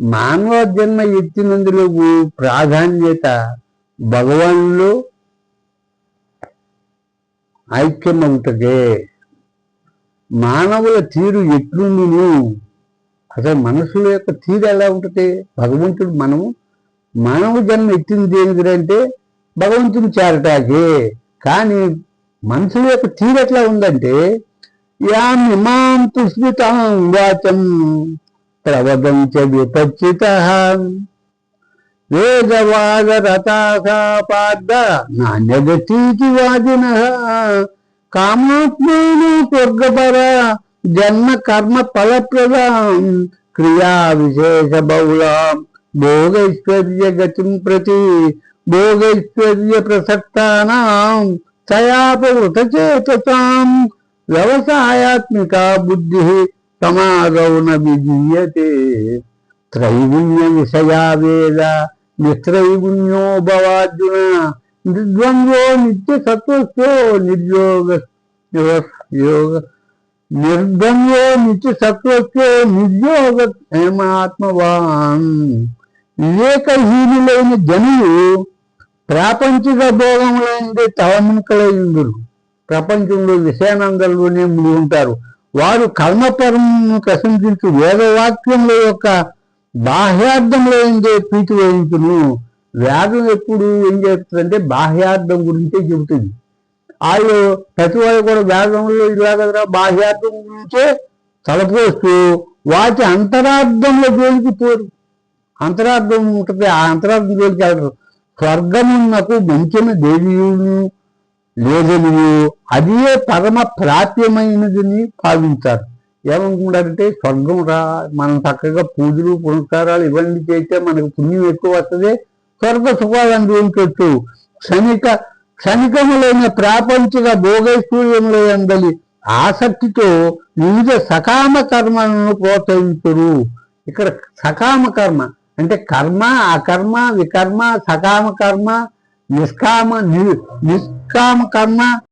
మానవ జన్మ ఎత్తినందులకు ప్రాధాన్యత భగవాన్లో ఐక్యమవుతుంది మానవుల తీరు ఎట్లుండును? అసలు మనసుల యొక్క తీరు ఎలా ఉంటుంది? భగవంతుడు మనము మానవ జన్మ ఎత్తింది దేనికంటే భగవంతుని చేరటాకే కానీ మనుషుల యొక్క తీరు ఎట్లా ఉందంటే యా ఇమాం పుష్పితాం వాచం ప్రవదంచ విపచ్చిత వేదవాద రథాపాద నాణ్యగతీతి వాదిన కామాత్మైన స్వర్గపర జన్మ కర్మ ఫలప్రదాం క్రియా విశేష బహుళాం భోగైశ్వర్య గతిం ప్రతి భోగైశ్వర్య ప్రసక్తానాం సయాపవృత వ్యవసాయాత్మిక బుద్ధి సమాగౌన విజీయతే త్రైగుణ్య విషయా వేద నిస్త్రైగుణ్యో భవార్జున నిర్ద్వంద్వో నిత్య సత్వస్థో నిర్యోగ యోగ నిర్ద్వంద్వో నిత్య సత్వస్థో నిర్యోగ హేమాత్మవాన్ వివేకహీనులైన జనులు ప్రాపంచిక భోగములైంది తవమునకలైందురు ప్రపంచంలో విషయానందంలోనే ముడి ఉంటారు. వారు కర్మపరము ప్రశంసించి వేదవాక్యముల యొక్క బాహ్యార్థంలో ఏందో ప్రీతి వహించును. వేదం ఎప్పుడు ఏం చేస్తుందంటే బాహ్యార్థం గురించే చెబుతుంది. వాళ్ళు ప్రతి వాళ్ళు కూడా వేదంలో ఇలా బాహ్యార్థం గురించే తలపోస్తూ వాటి అంతరార్థంలో జోలికి పోరు. అంతరార్థం ఉంటుంది ఆ అంతరార్థం జోలికి వెళ్ళరు. స్వర్గమునకు మంచిన దేవీయులను లేదని అదే పరమ ప్రాప్యమైనదని భావించారు. ఏమనుకుంటారంటే స్వర్గం రా మనం చక్కగా పూజలు పునస్కారాలు ఇవన్నీ చేస్తే మనకు పుణ్యం ఎక్కువ వస్తుంది. స్వర్గ సుఖాలు అనుభవించవచ్చు క్షణిక క్షణికములైన ప్రాపంచిక భోగైశ్వర్యముల అందలి ఆసక్తితో వివిధ సకామ కర్మలను ప్రోత్సహించరు. ఇక్కడ సకామ కర్మ అంటే కర్మ అకర్మ వికర్మ సకామ కర్మ నిష్కామ ని- నిష్కామ కర్మ